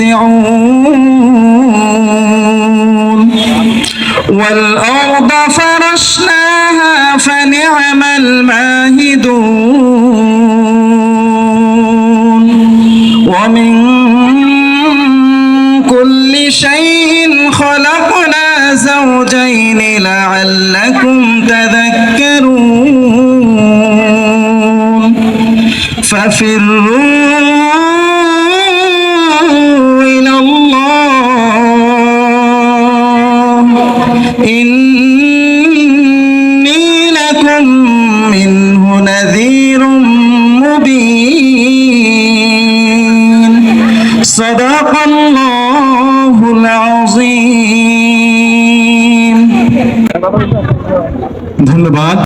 لموسعون والأرض فرشناها فنعم الماهدون. ومن كل شيء خلقنا زوجين لعلكم تذكرون. ففروا إني لكم منه نذير مبين صدق الله العظيم ধন্যবাদ